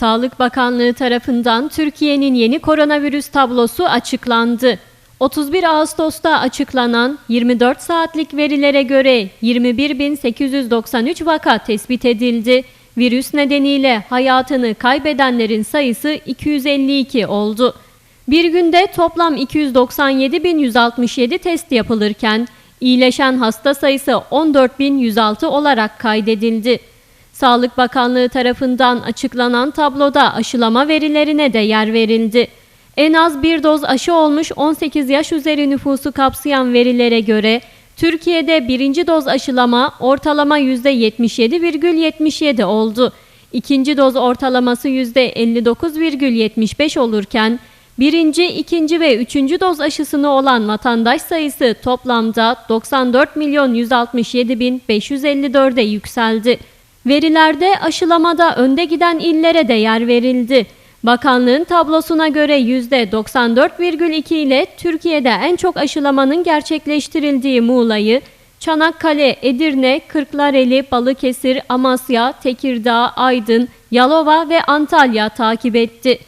Sağlık Bakanlığı tarafından Türkiye'nin yeni koronavirüs tablosu açıklandı. 31 Ağustos'ta açıklanan 24 saatlik verilere göre 21.893 vaka tespit edildi. Virüs nedeniyle hayatını kaybedenlerin sayısı 252 oldu. Bir günde toplam 297.167 test yapılırken iyileşen hasta sayısı 14.106 olarak kaydedildi. Sağlık Bakanlığı tarafından açıklanan tabloda aşılama verilerine de yer verildi. En az bir doz aşı olmuş 18 yaş üzeri nüfusu kapsayan verilere göre Türkiye'de birinci doz aşılama ortalama %77,77 oldu. İkinci doz ortalaması %59,75 olurken birinci, ikinci ve üçüncü doz aşısını olan vatandaş sayısı toplamda 94 milyon 167 bin 554'e yükseldi. Verilerde aşılamada önde giden illere de yer verildi. Bakanlığın tablosuna göre %94,2 ile Türkiye'de en çok aşılamanın gerçekleştirildiği Muğla'yı, Çanakkale, Edirne, Kırklareli, Balıkesir, Amasya, Tekirdağ, Aydın, Yalova ve Antalya takip etti.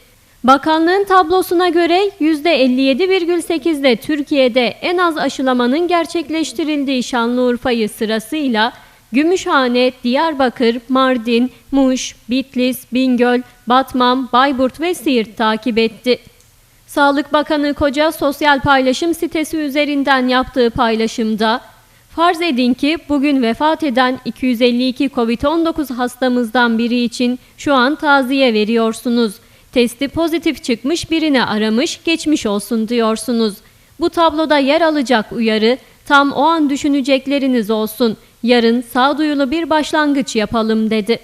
Bakanlığın tablosuna göre %57,8'de Türkiye'de en az aşılamanın gerçekleştirildiği Şanlıurfa'yı sırasıyla Gümüşhane, Diyarbakır, Mardin, Muş, Bitlis, Bingöl, Batman, Bayburt ve Siirt takip etti. Sağlık Bakanı Koca sosyal paylaşım sitesi üzerinden yaptığı paylaşımda Farz edin ki bugün vefat eden 252 COVID-19 hastamızdan biri için şu an taziye veriyorsunuz. Testi pozitif çıkmış birini aramış, geçmiş olsun diyorsunuz. Bu tabloda yer alacak uyarı tam o an düşünecekleriniz olsun. Yarın sağduyulu bir başlangıç yapalım dedi.